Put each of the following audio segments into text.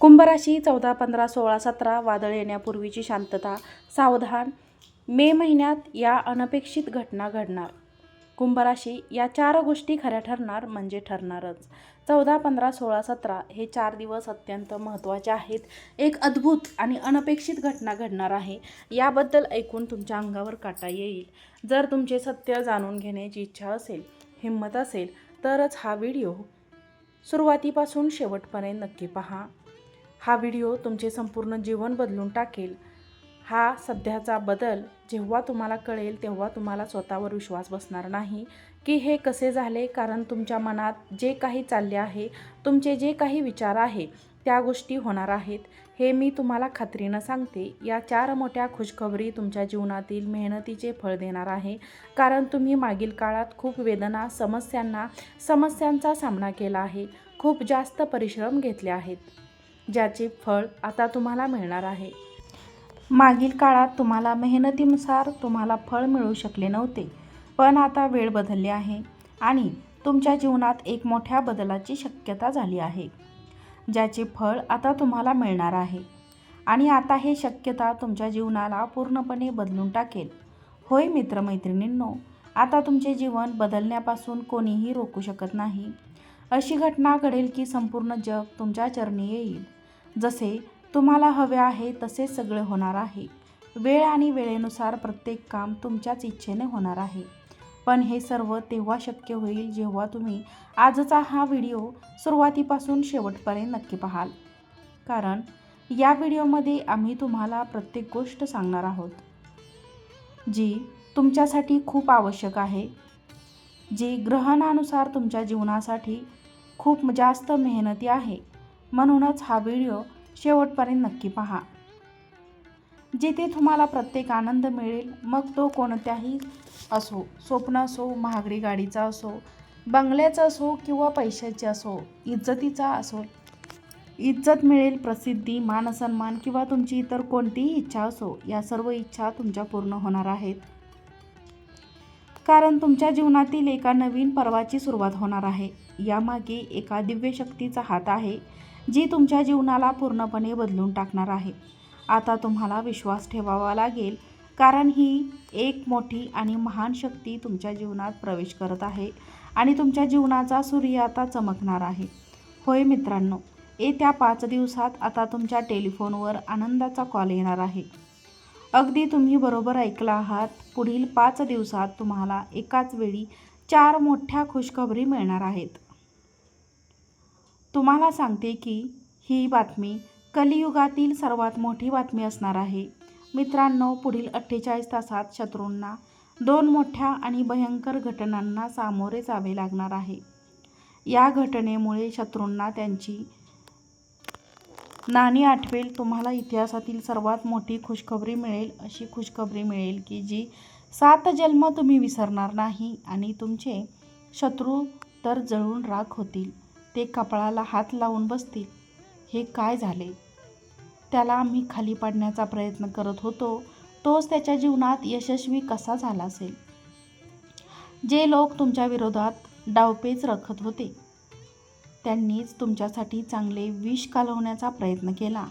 कुंभराशी चौदा पंधरा सोळा सतरा वादळ येण्यापूर्वीची शांतता सावधान. मे महिन्यात या अनपेक्षित घटना घडणार. कुंभराशी या चार गोष्टी खऱ्या ठरणार म्हणजे ठरणारच. चौदा पंधरा सोळा सतरा हे चार दिवस अत्यंत महत्त्वाचे आहेत. एक अद्भुत आणि अनपेक्षित घटना घडणार आहे याबद्दल ऐकून तुमच्या अंगावर काटा येईल. जर तुमचे सत्य जाणून घेण्याची इच्छा असेल हिंमत असेल तरच हा व्हिडिओ सुरुवातीपासून शेवटपर्यंत नक्की पहा. हा व्हिडिओ तुमचे संपूर्ण जीवन बदलून टाकेल. हा सध्याचा बदल जेव्हा तुम्हाला कळेल तेव्हा तुम्हाला स्वतःवर विश्वास बसणार नाही की हे कसे झाले. कारण तुमच्या मनात जे काही चालले आहे तुमचे जे काही विचार आहे त्या गोष्टी होणार आहेत. हे मी तुम्हाला खात्रीनं सांगते. या चार मोठ्या खुशखबरी तुमच्या जीवनातील मेहनतीचे फळ देणार आहे. कारण तुम्ही मागील काळात खूप वेदना समस्यांना समस्यांचा सामना केला आहे. खूप जास्त परिश्रम घेतले आहेत. ज्याचे फळ आता तुम्हाला मिळणार आहे. मागील काळात तुम्हाला मेहनतीनुसार तुम्हाला फळ मिळू शकले नव्हते पण आता वेळ बदलली आहे आणि तुमच्या जीवनात एक मोठ्या बदलाची शक्यता झाली आहे. ज्याचे फळ आता तुम्हाला मिळणार आहे आणि आता हे शक्यता तुमच्या जीवनाला पूर्णपणे बदलून टाकेल. होय मित्रमैत्रिणींनो आता तुमचे जीवन बदलण्यापासून कोणीही रोखू शकत नाही. अशी घटना घडेल की संपूर्ण जग तुमच्या चरणी येईल. जसे तुम्हाला हवे आहे तसे सगळे होणार आहे. वेळ आणि वेळेनुसार प्रत्येक काम तुमच्याच इच्छेने होणार आहे. पण हे सर्व तेव्हा शक्य होईल जेव्हा तुम्ही आजचा हा व्हिडिओ सुरुवातीपासून शेवटपर्यंत नक्की पाहाल. कारण या व्हिडिओमध्ये आम्ही तुम्हाला प्रत्येक गोष्ट सांगणार आहोत जी तुमच्यासाठी खूप आवश्यक आहे जी ग्रहणानुसार तुमच्या जीवनासाठी खूप जास्त मेहनती आहे. म्हणूनच हा व्हिडिओ शेवटपर्यंत नक्की पहा. जिथे तुम्हाला प्रत्येक आनंद मिळेल मग तो कोणत्याही असो स्वप्न असो महागडी गाडीचा असो बंगल्याचा असो किंवा पैशाची असो इज्जतीचा असो इज्जत मिळेल प्रसिद्धी मानसन्मान किंवा तुमची इतर कोणतीही इच्छा असो या सर्व इच्छा तुमच्या पूर्ण होणार आहेत. कारण तुमच्या जीवनातील एका नवीन पर्वाची सुरुवात होणार आहे. यामागे एका दिव्य शक्तीचा हात आहे. जी तुमच्या जीवनाला पूर्णपणे बदलून टाकणार आहे. आता तुम्हाला विश्वास ठेवावा लागेल कारण ही एक मोठी आणि महान शक्ती तुमच्या जीवनात प्रवेश करत आहे आणि तुमच्या जीवनाचा सूर्य आता चमकणार आहे. होय मित्रांनो येत्या पाच दिवसात आता तुमच्या टेलिफोनवर आनंदाचा कॉल येणार आहे. अगदी तुम्ही बरोबर ऐकला आहात पुढील पाच दिवसात तुम्हाला एकाच वेळी चार मोठ्या खुशखबरी मिळणार आहेत. तुम्हाला सांगते की ही बातमी कलियुगातील सर्वात मोठी बातमी असणार आहे. मित्रांनो पुढील अठ्ठेचाळीस तासात शत्रूंना दोन मोठ्या आणि भयंकर घटनांना सामोरे जावे लागणार आहे. या घटनेमुळे शत्रूंना त्यांची नाणी आठवेल तुम्हाला इतिहासातील सर्वात मोठी खुशखबरी मिळेल अशी खुशखबरी मिळेल की जी सात जन्म तुम्ही विसरणार नाही आणि तुमचे शत्रू तर जळून राख होतील. ते कपाळाला हात लावून बसतील. हे काय झाले? त्याला आम्ही खाली पाडण्याचा प्रयत्न करत होतो तोच त्याच्या जीवनात यशस्वी कसा झाला असेल? जे लोक तुमच्या विरोधात डावपेच रखत होते त्यांनीच तुमच्यासाठी चांगले विष कालवण्याचा प्रयत्न केला.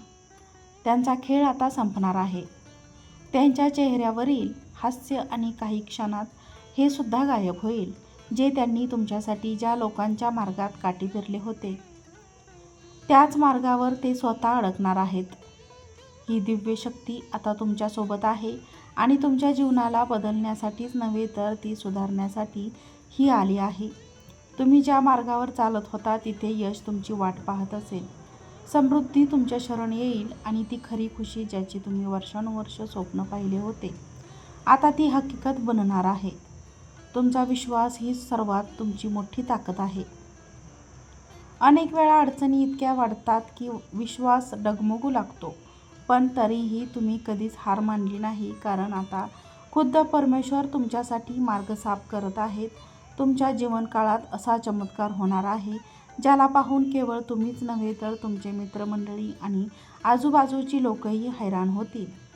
त्यांचा खेळ आता संपणार आहे. त्यांच्या चेहऱ्यावरील हास्य आणि काही क्षणात हे सुद्धा गायब होईल. जे त्यांनी तुमच्यासाठी ज्या लोकांच्या मार्गात काठी फिरले होते. त्याच मार्गावर ते स्वतः अडकणार आहेत. ही दिव्य शक्ती आता तुमच्यासोबत आहे आणि तुमच्या जीवनाला बदलण्यासाठीच नव्हे तर ती सुधारण्यासाठी ही आली आहे. तुम्ही ज्या मार्गावर चालत होता तिथे यश तुमची वाट पाहत असेल. समृद्धी तुमच्या शरण येईल आणि ती खरी खुशी ज्याची तुम्ही वर्षानुवर्ष स्वप्न पाहिले होते. आता ती हकीकत बनणार आहे. तुमचा विश्वास ही सर्वात तुमची मोठी ताकद आहे. अनेक वेळा अडचणी इतक्या वाढतात की विश्वास डगमगू लागतो. पण तरीही तुम्ही कधीच हार मानली नाही कारण आता खुद्द परमेश्वर तुमच्यासाठी मार्ग साफ करत आहेत. तुमच्या जीवनकाळात असा चमत्कार होणार आहे ज्याला पाहून केवळ तुम्हीच नव्हे तर तुमचे मित्रमंडळी आणि आजूबाजूची लोकही हैराण होतील.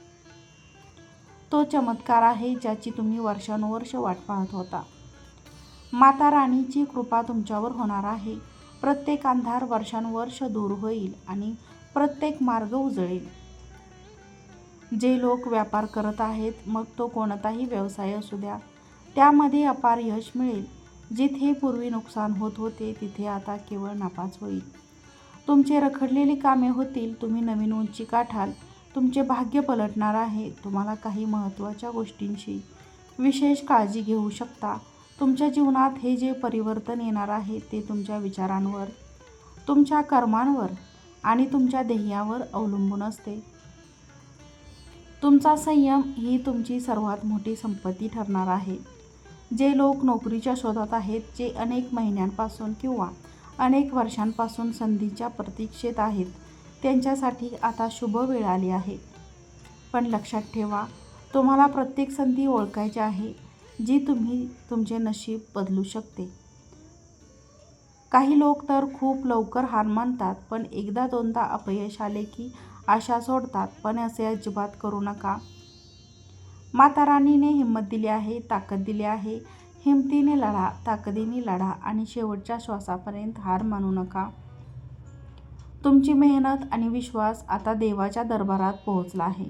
तो चमत्कार आहे ज्याची तुम्ही वर्षानुवर्ष वाट पाहत होता. माता राणीची कृपा तुमच्यावर होणार आहे. प्रत्येक अंधार वर्षानुवर्ष दूर होईल आणि प्रत्येक मार्ग उजळेल. जे लोक व्यापार करत आहेत मग तो कोणताही व्यवसाय असू द्या. त्यामध्ये अपार यश मिळेल. जिथे पूर्वी नुकसान होत होते तिथे आता केवळ नापास होईल. तुमचे रखडलेली कामे होतील तुम्ही नवीन उंची गाठाल तुमचे भाग्य पलटणार आहे. तुम्हाला काही महत्त्वाच्या गोष्टींशी विशेष काळजी घेऊ शकता. तुमच्या जीवनात हे जे परिवर्तन येणार आहे ते तुमच्या विचारांवर तुमच्या कर्मांवर आणि तुमच्या ध्येयावर अवलंबून असते. तुमचा संयम ही तुमची सर्वात मोठी संपत्ती ठरणार आहे. जे लोक नोकरीच्या शोधात आहेत जे अनेक महिन्यांपासून किंवा अनेक वर्षांपासून संधीच्या प्रतीक्षेत आहेत त्यांच्यासाठी आता शुभ वेळ आली आहे. पण लक्षात ठेवा तुम्हाला प्रत्येक संधी ओळखायची आहे जी तुम्ही तुमचे नशीब बदलू शकते. काही लोक तर खूप लवकर हार मानतात पण एकदा दोनदा अपयश आले की आशा सोडतात पण असे अजिबात करू नका. माता राणीने हिंमत दिली आहे ताकद दिली आहे. हिमतीने लढा ताकदीने लढा आणि शेवटच्या श्वासापर्यंत हार मानू नका. तुमची मेहनत आणि विश्वास आता देवाच्या दरबारात पोहोचला आहे.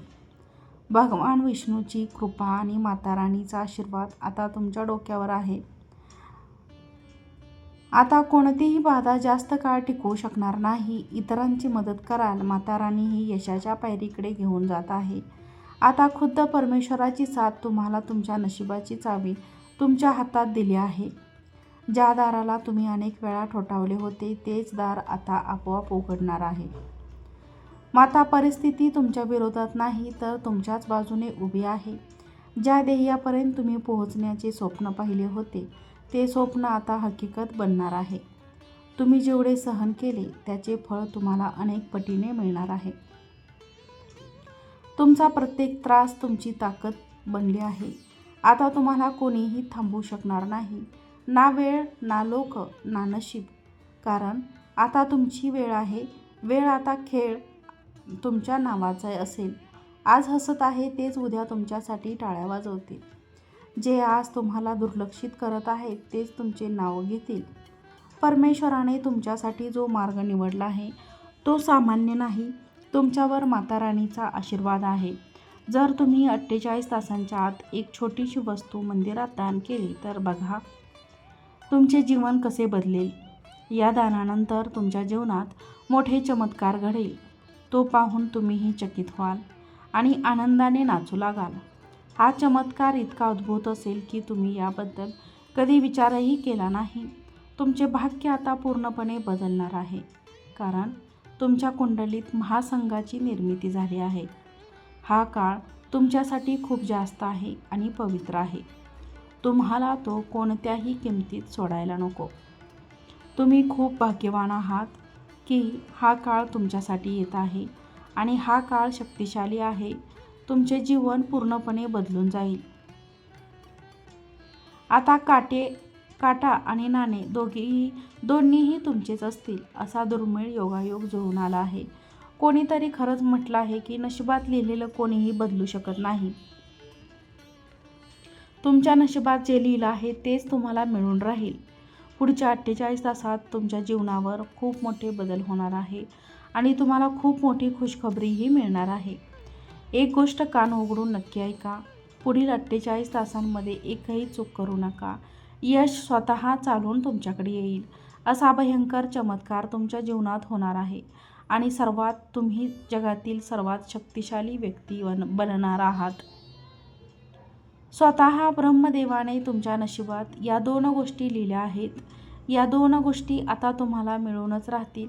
भगवान विष्णूची कृपा आणि माता राणीचा आशीर्वाद आता तुमच्या डोक्यावर आहे. आता कोणतीही बाधा जास्त काळ टिकवू शकणार नाही. इतरांची मदत कराल. माता राणी ही यशाच्या पायरीकडे घेऊन जात आहे. आता खुद्द परमेश्वराची साथ तुम्हाला तुमच्या नशिबाची चावी तुमच्या हातात दिली आहे. ज्या दाराला तुम्ही अनेक वेळा ठोठावले होते तेच दार आता आपोआप उघडणार आहे. माता परिस्थिती तुमच्या विरोधात नाही तर तुमच्याच बाजूने उभी आहे. ज्या ध्येयापर्यंत तुम्ही पोहोचण्याचे स्वप्न पाहिले होते ते स्वप्न आता हकीकत बनणार आहे. तुम्ही जेवढे सहन केले त्याचे फळ तुम्हाला अनेक पटीने मिळणार आहे. तुमचा प्रत्येक त्रास तुमची ताकद बनली आहे. आता तुम्हाला कोणीही थांबवू शकणार नाही. ना वेळ ना लोक ना नशीब. कारण आता तुमची वेळ आहे. वेळ आता खेळ तुमच्या नावाचा असेल. आज हसत आहे तेच उद्या तुमच्यासाठी टाळ्या वाजवतील. जे आज तुम्हाला दुर्लक्षित करत आहेत तेच तुमचे नाव घेतील. परमेश्वराने तुमच्यासाठी जो मार्ग निवडला आहे तो सामान्य नाही. तुमच्यावर माता राणीचा आशीर्वाद आहे. जर तुम्ही अठ्ठेचाळीस तासांच्या आत एक छोटीशी वस्तू मंदिरात दान केली तर बघा. तुमचे जीवन कसे बदलेल? या दानानंतर तुमच्या जीवनात मोठे चमत्कार घडेल. तो पाहून तुम्हीही चकित व्हाल आणि आनंदाने नाचू लागाल. हा चमत्कार इतका अद्भुत असेल की तुम्ही याबद्दल कधी विचारही केला नाही. तुमचे भाग्य आता पूर्णपणे बदलणार आहे. कारण तुमच्या कुंडलीत महासंघाची निर्मिती झाली आहे. हा काळ तुमच्यासाठी खूप जास्त आहे आणि पवित्र आहे. तुम्हाला तो कोणत्याही किमतीत सोडायला नको. तुम्ही खूप भाग्यवान आहात की हा काळ तुमच्यासाठी येत आहे आणि हा काळ शक्तिशाली आहे. तुमचे जीवन पूर्णपणे बदलून जाईल. आता काटे काटा आणि नाणे दोघेही दोन्हीही तुमचेच असतील असा दुर्मिळ योगायोग जुळून आला आहे. कोणीतरी खरंच म्हटलं आहे की नशिबात लिहिलेलं कोणीही बदलू शकत नाही. तुमच्या नशिबात जे लिहिलं आहे तेच तुम्हाला मिळून राहील. पुढच्या अठ्ठेचाळीस तासात तुमच्या जीवनावर खूप मोठे बदल होणार आहे आणि तुम्हाला खूप मोठी खुशखबरीही मिळणार आहे. एक गोष्ट कान उघडून नक्की ऐका पुढील अठ्ठेचाळीस तासांमध्ये एकही चूक करू नका. यश स्वतः चालून तुमच्याकडे येईल. असा भयंकर चमत्कार तुमच्या जीवनात होणार आहे आणि सर्वात तुम्ही जगातील सर्वात शक्तिशाली व्यक्ती बन बनणार आहात. स्वतः ब्रह्मदेवाने तुमच्या नशिबात या दोन गोष्टी लिहिल्या आहेत. या दोन गोष्टी आता तुम्हाला मिळूनच राहतील.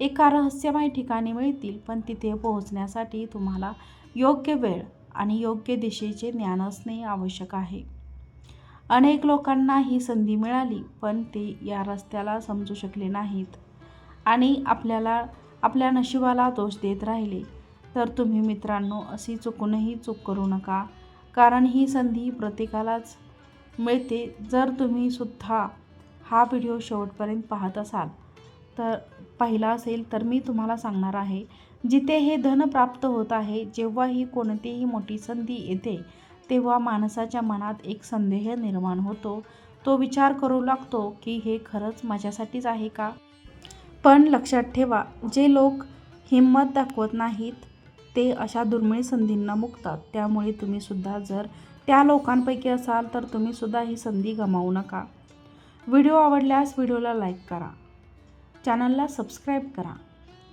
एका रहस्यमय ठिकाणी मिळतील पण तिथे पोहोचण्यासाठी तुम्हाला योग्य वेळ आणि योग्य दिशेचे ज्ञान असणे आवश्यक आहे. अनेक लोकांना ही संधी मिळाली पण ते या रस्त्याला समजू शकले नाहीत आणि आपल्याला आपल्या नशिबाला दोष देत राहिले. तर तुम्ही मित्रांनो अशी चुकूनही चूक करू नका. कारण ही संधी प्रत्येकालाच मिळते. जर तुम्ही सुद्धा हा व्हिडिओ शेवटपर्यंत पाहत असाल तर पाहिला असेल तर मी तुम्हाला सांगणार आहे जिथे हे धन प्राप्त होत आहे जेव्हा ही कोणतीही मोठी संधी येते तेव्हा माणसाच्या मनात एक संदेह निर्माण होतो. तो विचार करू लागतो की हे खरंच माझ्यासाठीच आहे का? पण लक्षात ठेवा जे लोक हिंमत दाखवत नाहीत ते अशा दुर्मिळ संधींना मुकतात. त्यामुळे तुम्हीसुद्धा जर त्या लोकांपैकी असाल तर तुम्हीसुद्धा ही संधी गमावू नका. व्हिडिओ आवडल्यास व्हिडिओला लाईक करा. चॅनलला सबस्क्राईब करा.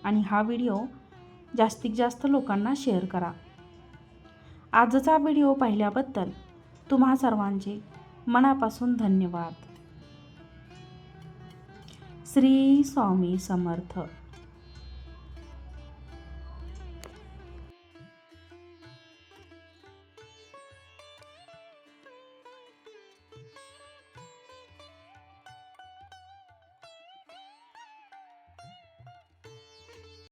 आणि हा व्हिडिओ जास्तीत जास्त लोकांना शेअर करा. आजचा व्हिडिओ पाहिल्याबद्दल तुम्हा सर्वांचे मनापासून धन्यवाद. श्री स्वामी समर्थ.